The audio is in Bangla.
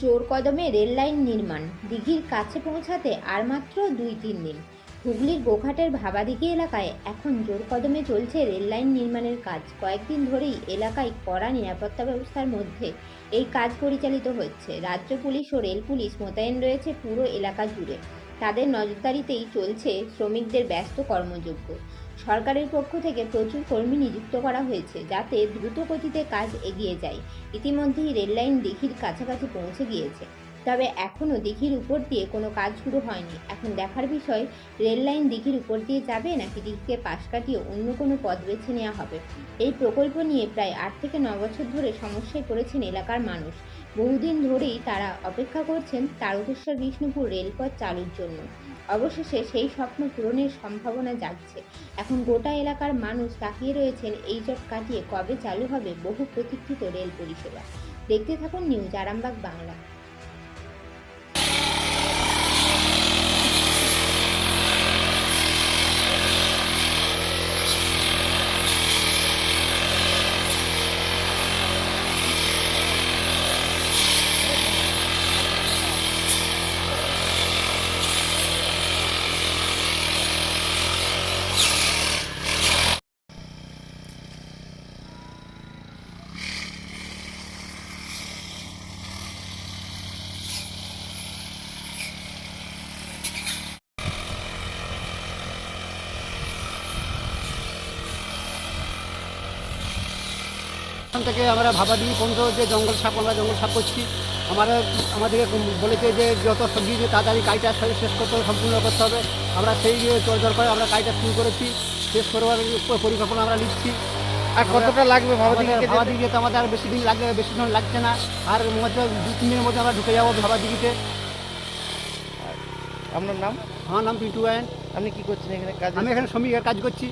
জোর কদমে রেল লাইন নির্মাণ। দিঘির কাছে পৌঁছাতে আর মাত্র দুই তিন দিন। হুগলির গোঘাটের ভাবাদিঘি এলাকায় এখন জোর কদমে চলছে রেল লাইন নির্মাণের কাজ। কয়েকদিন ধরেই এলাকায় কড়া নিরাপত্তা ব্যবস্থার মধ্যে এই কাজ পরিচালিত হচ্ছে। রাজ্য পুলিশ ও রেল পুলিশ মোতায়েন রয়েছে পুরো এলাকা জুড়ে। তাদের নজরদারিতেই চলছে শ্রমিকদের ব্যস্ত কর্মযোগ্য সরকারের পক্ষ থেকে প্রচুর কর্মী নিযুক্ত করা হয়েছে যাতে দ্রুত গতিতে কাজ এগিয়ে যায়। ইতিমধ্যেই রেললাইন দিঘির কাছাকাছি পৌঁছে গিয়েছে। তবে এখনও দিঘির উপর দিয়ে কোনো কাজ শুরু হয়নি। এখন দেখার বিষয় রেললাইন দিঘির উপর দিয়ে যাবে নাকি দিঘিকে পাশ কাটিয়ে অন্য কোনো পথ বেছে নেওয়া হবে? এই প্রকল্প নিয়ে প্রায় আট থেকে ন বছর ধরে সমস্যায় পড়েছেন এলাকার মানুষ। বহুদিন ধরেই তারা অপেক্ষা করছেন তারকেশ্বর বিষ্ণুপুর রেলপথ চালুর জন্য। অবশেষে সেই স্বপ্ন পূরণের সম্ভাবনা জাগছে। এখন গোটা এলাকার মানুষ তাকিয়ে রয়েছেন এই জট কাটিয়ে কবে চালু হবে বহু প্রতীক্ষিত রেল পরিষেবা। দেখতে থাকুন নিউজ আরামবাগ বাংলা। এখান থেকে আমরা ভাবাদিঘি পর্যন্ত যে জঙ্গল সাপ আমরা জঙ্গল সাপ করছি। আমরা আমাদেরকে বলেছে যে যত সবজি যে তাড়াতাড়ি কাজটা শেষ শেষ করতে হবে সম্পূর্ণ করতে হবে। আমরা সেই তোর করে আমরা কাজটা শুরু করেছি। শেষ করবার পরিকল্পনা আমরা নিচ্ছি। আর কতটা লাগবে? ভাবাদিঘিতে তো আমাদের আর বেশি দিন লাগবে বেশি দিন লাগছে না। আর মধ্যে দু তিন দিনের মধ্যে আমরা ঢুকে যাব ভাবাদিঘিতে আপনার নাম? আমার নাম পিন্টু গায়েন আপনি কি করছেন এখানে কাজ আমি এখানে শ্রমিকের কাজ করছি।